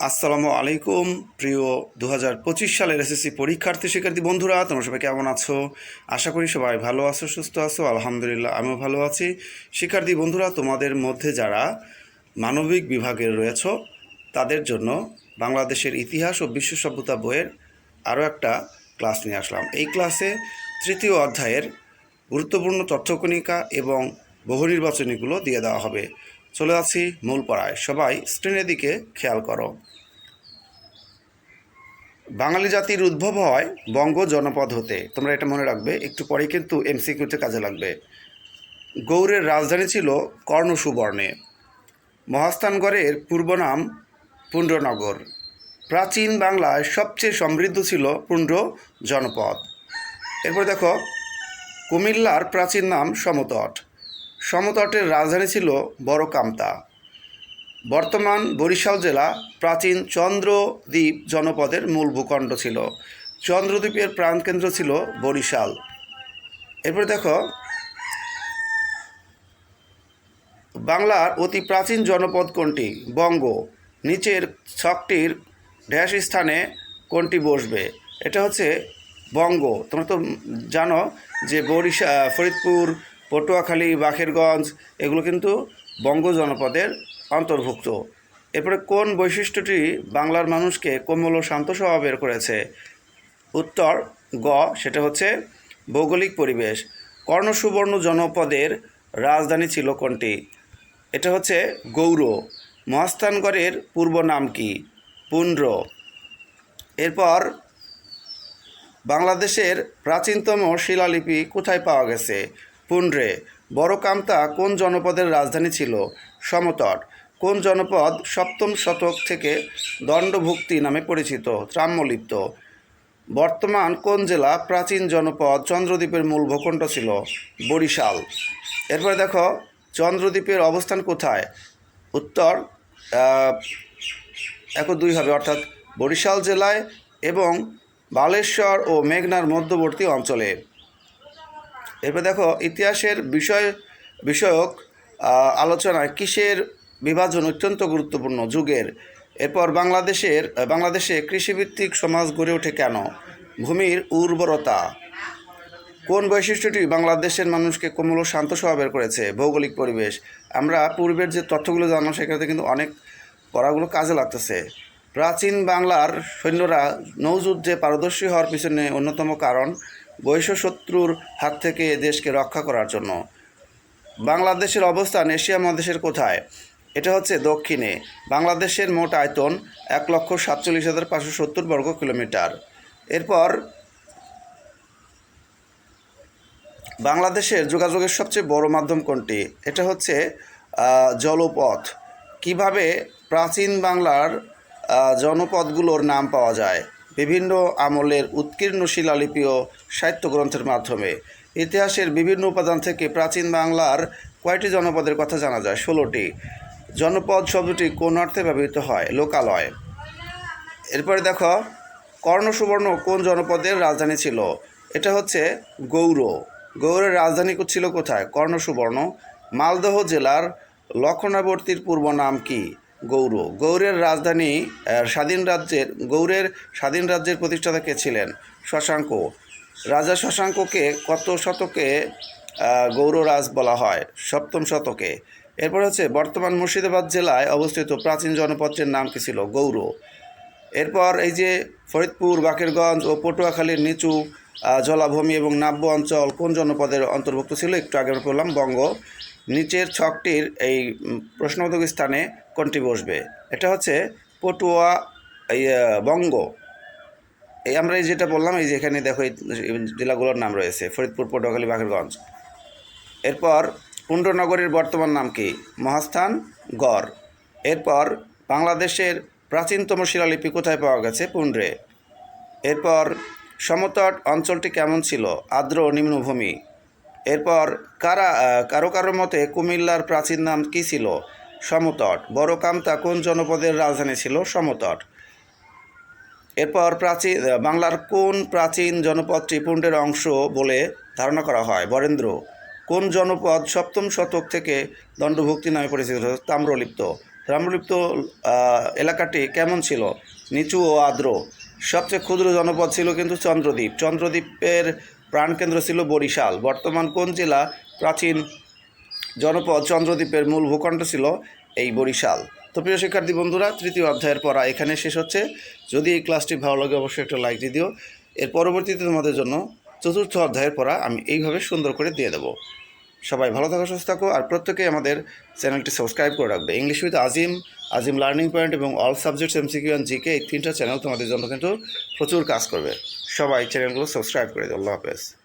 আসসালামু আলাইকুম। প্রিয় দু হাজার পঁচিশ সালের এসএসসি পরীক্ষার্থী শিক্ষার্থী বন্ধুরা, তোমরা সবাই কেমন আছো? আশা করি সবাই ভালো আছো, সুস্থ আছো, আলহামদুলিল্লাহ আমিও ভালো আছি। শিক্ষার্থী বন্ধুরা, তোমাদের মধ্যে যারা মানবিক বিভাগের রয়েছে, তাদের জন্য বাংলাদেশের ইতিহাস ও বিশ্ব সভ্যতা বইয়ের আরও একটা ক্লাস নিয়ে আসলাম। এই ক্লাসে তৃতীয় অধ্যায়ের গুরুত্বপূর্ণ তথ্যকণিকা এবং বহু নির্বাচনীগুলো দিয়ে দেওয়া হবে। চলে যাচ্ছি মূল পড়ায় সবাই স্ক্রিনের দিকে খেয়াল করো। বাঙালি জাতির উদ্ভব হয় বঙ্গ জনপদ হতে। তোমরা এটা মনে রাখবে, একটু পরে কিন্তু এমসিকিউতে কাজে লাগবে। গৌড়ের রাজধানী ছিল কর্ণসুবর্ণে। মহাস্থানগড়ের পূর্ব নাম পুণ্ডনগর। প্রাচীন বাংলায় সবচেয়ে সমৃদ্ধ ছিল পুণ্ড জনপদ। এরপর দেখো, কুমিল্লার প্রাচীন নাম সমতট। সমতটের রাজধানী ছিল বড় কামতা বর্তমান বরিশাল জেলা প্রাচীন চন্দ্রদ্বীপ জনপদের মূল ভূখণ্ড ছিল। চন্দ্রদ্বীপের প্রাণকেন্দ্র ছিল বরিশাল। এরপর দেখো, বাংলার অতি প্রাচীন জনপদ কোনটি? বঙ্গ। নিচের ছকটির ড্যাশ স্থানে কোনটি বসবে? এটা হচ্ছে বঙ্গ। তোমরা তো জানো যে বরিশা, ফরিদপুর পটুয়াখালী, বাখেরগঞ্জ, এগুলো কিন্তু বঙ্গ জনপদের অন্তর্ভুক্ত। এরপরে কোন বৈশিষ্ট্যটি বাংলার মানুষকে কোমল ও শান্ত স্বভাবের করেছে? উত্তর, গ, সেটা হচ্ছে ভৌগোলিক পরিবেশ। কর্ণসুবর্ণ জনপদের রাজধানী ছিল কোনটি? এটা হচ্ছে গৌর মহাস্থানগড়ের পূর্ব নাম কি? পুন্ড্র। এরপর, বাংলাদেশের প্রাচীনতম শিলালিপি কোথায় পাওয়া গেছে? পুন্ড্রে বড়কামতা কোন জনপদের রাজধানী ছিল? সমতট, কোন জনপদ সপ্তম শতক থেকে দণ্ডভুক্তি নামে পরিচিত? ত্রাম্যলিপ্ত বর্তমান কোন জেলা প্রাচীন জনপদ চন্দ্রদ্বীপের মূল ভূখণ্ড ছিল? বরিশাল, এরপরে দেখো, চন্দ্রদ্বীপের অবস্থান কোথায়? উত্তর এক দুই হবে, অর্থাৎ বরিশাল জেলায় এবং বালেশ্বর ও মেঘনার মধ্যবর্তী অঞ্চলে। এরপর দেখো, ইতিহাসের বিষয়, বিষয়ক আলোচনায় কিসের বিভাজন অত্যন্ত গুরুত্বপূর্ণ যুগের? এরপর বাংলাদেশের বাংলাদেশে কৃষিভিত্তিক সমাজ গড়ে ওঠে কেন? ভূমির উর্বরতা। কোন বৈশিষ্ট্যটি বাংলাদেশের মানুষকে কোমল শান্ত স্বভাবের করেছে? ভৌগোলিক পরিবেশ। আমরা পূর্বের যে তথ্যগুলো জানলাম, সেখানে কিন্তু অনেক পড়াগুলো কাজে লাগতেছে। প্রাচীন বাংলার সৈন্যরা নৌযুদ্ধে পারদর্শী হওয়ার পিছনে অন্যতম কারণ বৈশ্য শত্রুর হাত থেকে দেশকে রক্ষা করার জন্য। বাংলাদেশের অবস্থান এশিয়া মহাদেশের কোথায়? এটা হচ্ছে দক্ষিণে। বাংলাদেশের মোট আয়তন এক লক্ষ সাতচল্লিশ হাজার পাঁচশো সত্তর বর্গ কিলোমিটার। এরপর বাংলাদেশের যোগাযোগের সবচেয়ে বড় মাধ্যম কোনটি? এটা হচ্ছে জলপথ। কীভাবে প্রাচীন বাংলার জনপদগুলোর নাম পাওয়া যায়? বিভিন্ন আমলের উৎকীর্ণ শিলালিপি ও সাহিত্য গ্রন্থের মাধ্যমে। ইতিহাসের বিভিন্ন উপাদান থেকে প্রাচীন বাংলার কয়টি জনপদের কথা জানা যায়? ষোলোটি। জনপদ শব্দটি কোন অর্থে ব্যবহৃত হয়? লোকালয়। এরপরে দেখো কর্ণসুবর্ণ কোন জনপদের রাজধানী ছিল? এটা হচ্ছে গৌর গৌড়ের রাজধানী ছিল কোথায়? কর্ণসুবর্ণ মালদহ জেলার লক্ষণাবর্তীর পূর্ব নাম কি? গৌর। গৌড়ের রাজধানী স্বাধীন রাজ্যের গৌড়ের স্বাধীন রাজ্যের প্রতিষ্ঠাতা কে ছিলেন? শশাঙ্ক। রাজা শশাঙ্ককে কত শতকে আহ, গৌড়রাজ বলা হয়? সপ্তম শতকে। এরপর হচ্ছে বর্তমান মুর্শিদাবাদ জেলায় অবস্থিত প্রাচীন জনপদের নাম কি ছিল? গৌর। এরপর এই যে ফরিদপুর বাকেরগঞ্জ ও পটুয়াখালীর নিচু জলাভূমি এবং নাব্য অঞ্চল কোন জনপদের অন্তর্ভুক্ত ছিল? একটু আগে বললাম বঙ্গ। নিচের ছকটির এই প্রশ্নবোধক স্থানে কোনটি বসবে? এটা হচ্ছে পটুয়া বঙ্গ। এই আমরা এই যেটা বললাম, এই যে এখানে দেখো এই জেলাগুলোর নাম রয়েছে, ফরিদপুর, পটুয়াখালী, বাঘেরগঞ্জ। এরপর পুণ্ডনগরের বর্তমান নাম কি? মহাস্থান, গড়। এরপর বাংলাদেশের প্রাচীনতম শিলালিপি কোথায় পাওয়া গেছে? পুণ্ড্রে এরপর সমতট অঞ্চলটি কেমন ছিল? আর্দ্র নিম্নভূমি। এরপর কারা কারও কারও মতে কুমিল্লার প্রাচীন নাম কী ছিল? সমতট। বড় কামতা কোন জনপদের রাজধানী ছিল? সমতট। এরপর প্রাচীন বাংলার কোন প্রাচীন জনপদ ত্রিপুণ্ডের অংশ বলে ধারণা করা হয়? বরেন্দ্র। কোন জনপদ সপ্তম শতক থেকে দণ্ডভুক্তি নামে পরিচিত? তাম্রলিপ্ত। তাম্রলিপ্ত এলাকাটি কেমন ছিল? নিচু ও আর্দ্র। সবচেয়ে ক্ষুদ্র জনপদ ছিল কিন্তু চন্দ্রদ্বীপ। চন্দ্রদ্বীপের প্রাণকেন্দ্র ছিল বরিশাল। বর্তমান কোন জেলা প্রাচীন জনপদ চন্দ্রদ্বীপের মূল ভূখণ্ড ছিল? এই বরিশাল। তো প্রিয় শিক্ষার্থী বন্ধুরা, তৃতীয় অধ্যায়ের পড়া এখানে শেষ হচ্ছে। যদি এই ক্লাসটি ভালো লাগে, অবশ্যই একটা লাইক দিয়ে দিও। এর পরবর্তীতে তোমাদের জন্য চতুর্থ অধ্যায়ের পড়া আমি এইভাবে সুন্দর করে দিয়ে দেবো। সবাই ভালো থাকো, সুস্থ থাকো, আর প্রত্যেকেই আমাদের চ্যানেলটি সাবস্ক্রাইব করে রাখবে। English with Azim Azim learning point এবং all subjects MCQ and GK, এই তিনটা চ্যানেল তোমাদের জন্য কিন্তু প্রচুর কাজ করবে। সবাই চ্যানেলগুলো সাবস্ক্রাইব করে দিও। আল্লাহ হাফেজ।